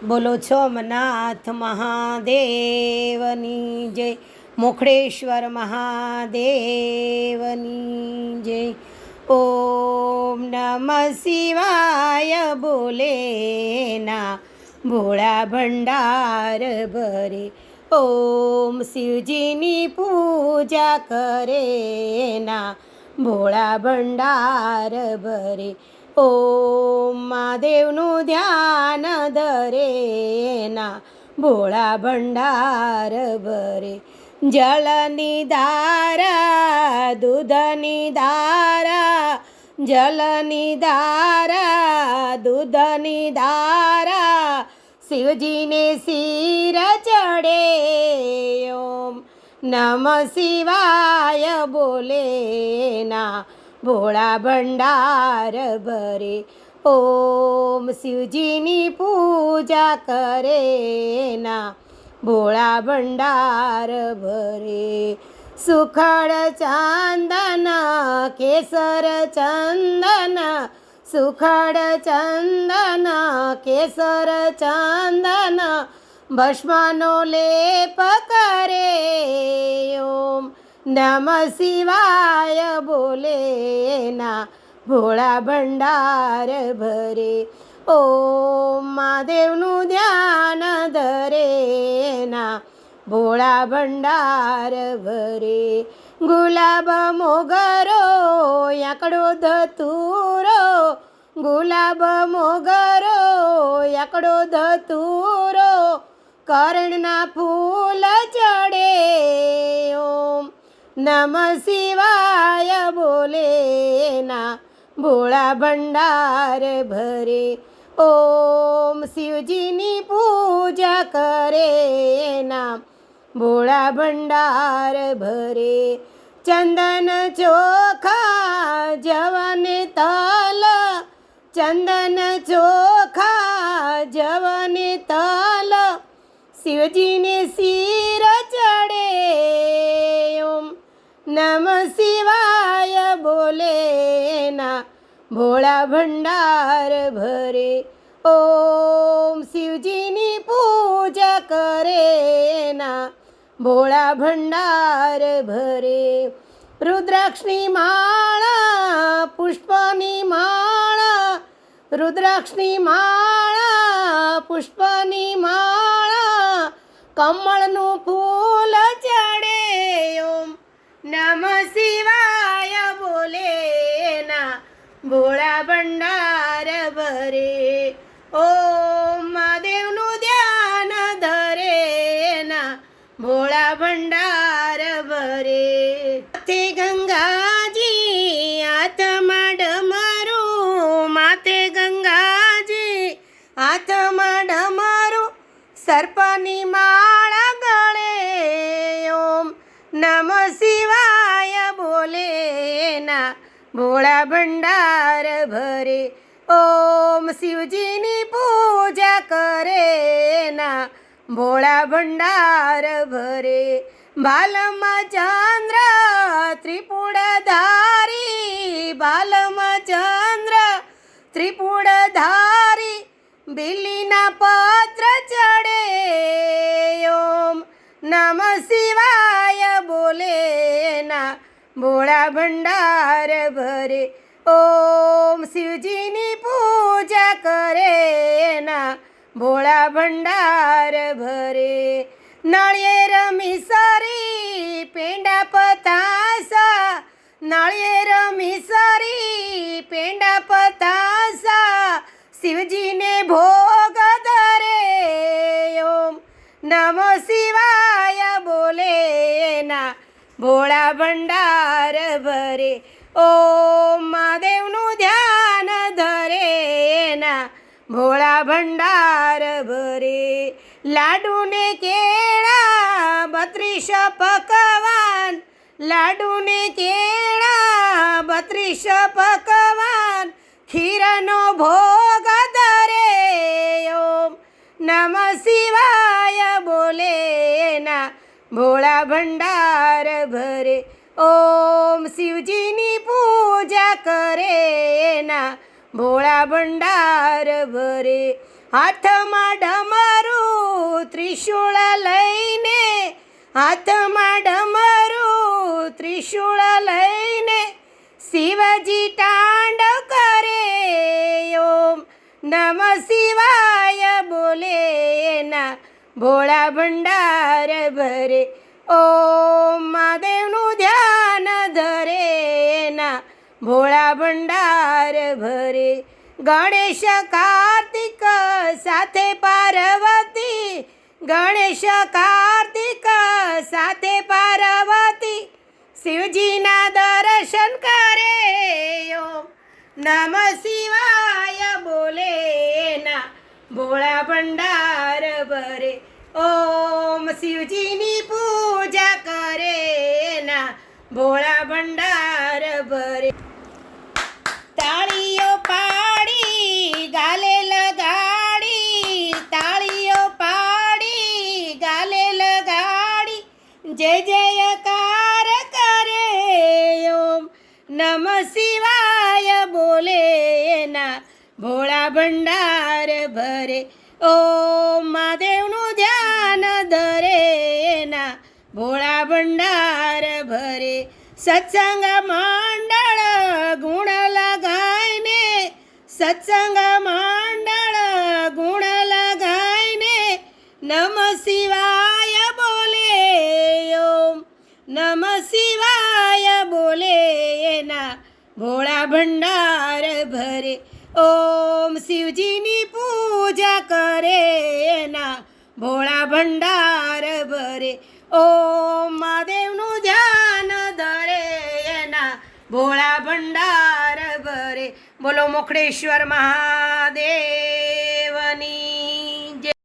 બોલો સોમનાથ મહાદેવની જય મોખડેશ્વર મહાદેવની જય ઓમ નમ શિવાય બોલે ના ભોળા ભંડાર ભરે ઓમ શિવજીની પૂજા કરે ના ભોળા ભંડાર ભરે ઓમ મહાદેવનું ધ્યાન ધરે ના, ભોળા ભંડાર ભરે. જલની ધારા, દૂધની ધારા જલની ધારા, દૂધની ધારા. શિવજીને શિર ચડે ઓમ. નમ શિવાય બોલે ના ભોળા ભંડાર ભરે ઓમ શિવજીની પૂજા કરે ના ભોળા ભંડાર ભરે સુખડ ચાંદન કેસર ચંદન સુખડ ચંદન કેસર ચંદન ભસ્મનો લેપ કરે ઓમ નમ શિવાય બોલે ના, ભોળા ભંડાર ભરે. ઓમ મહાદેવનું ધ્યાન ધરે ના, ભોળા ભંડાર ભરે. ગુલાબ મોગરો યાકડો ધતુરો. ગુલાબ મોગરો યાકડો ધતુરો. કરણના ફૂલ ચડે. ઓમ નમ શિવાય બોલે ના ભોળા ભંડાર ભરે ઓમ શિવજીની પૂજા કરે ના ભોળા ભંડાર ભરે ચંદન ચોખા જવન તલ ચંદન ચોખા ના ભોળા ભંડાર ભરે ઓમ શિવજીની પૂજા કરે ના ભોળા ભંડાર ભરે રુદ્રાક્ષની માળા પુષ્પની માળા રુદ્રાક્ષની માળા પુષ્પની માળા કમળનું ફૂલ ચડે ભોળા ભંડાર ભરે. ઓમ મહાદેવનું ધ્યાન ધરે ના. ભોળા ભંડાર ભરે. તે ગંગાજી હાથમાં ડમરું માથે ગંગાજી હાથમાં ડમરું સર્પની માળા ગળે ઓમ નમ શિવાય બોલે ના. ભોળા ભંડાર ભરે. ઓમ શિવજીની પૂજા કરે ના. ભોળા ભંડાર ભરે. બાલમાં ચંદ્ર ત્રિપુડ ભોળા ભંડાર ભરે. ઓમ શિવજીની પૂજા કરે ના ભોળા ભંડાર ભરે. નળિયેર મિસરી પેંડા પતાસા નળિયેર મિસરી પેંડા પતાસા ભોળા ભંડાર ભરે. ઓ મહાદેવનું ધ્યાન ધરે એના. ભોળા ભંડાર ભરે. લાડુને કેળા બત્રીસ પકવાન. લાડુને કેળા બત્રીસ પકવાન. ખીરનો ભોગ ભોળા ભંડાર ભરે. ઓમ શિવજીની પૂજા કરે એના. ભોળા ભંડાર ભરે. હાથમાં ડમ ત્રિશુળ લઈને. હાથમાં ડમરું ત્રિશુળ લઈને શિવજી તાંડવ કરે. ઓમ નમ શિવાય બોલે એના. ભોળા ભંડાર ભરે. ઓમ મહાદેવનું ધ્યાન ધરે એના ભોળા ભંડાર ભરે. ગણેશ કાર્તિક સાથે પાર્વતી, ગણેશ કાર્તિક સાથે પાર્વતી. શિવજીના દર્શન કરે નમ શિવાય બોલે ના, ભોળા ભંડાર ભરે. ઓમ શિવજીની જય જયકાર કરે ઓમ નમ શિવાય બોલે ના ભોળા ભંડાર ભરે. ઓમ મહાદેવનું ધ્યાન ધરે ના ભોળા ભંડાર ભરે. સત્સંગ મંડળ ગુણ લગાઈને, સત્સંગ મંડળ ગુણ લગાઈને નમ શિવાય નમ શિવાય બોલે એના ભોળા ભંડાર ભરે. ઓમ શિવજીની પૂજા કરે એના ભોળા ભંડાર ભરે. ઓમ મહાદેવનું ધ્યાન ધરે એના ભોળા ભંડાર ભરે. બોલો મોખડેશ્વર મહાદેવ.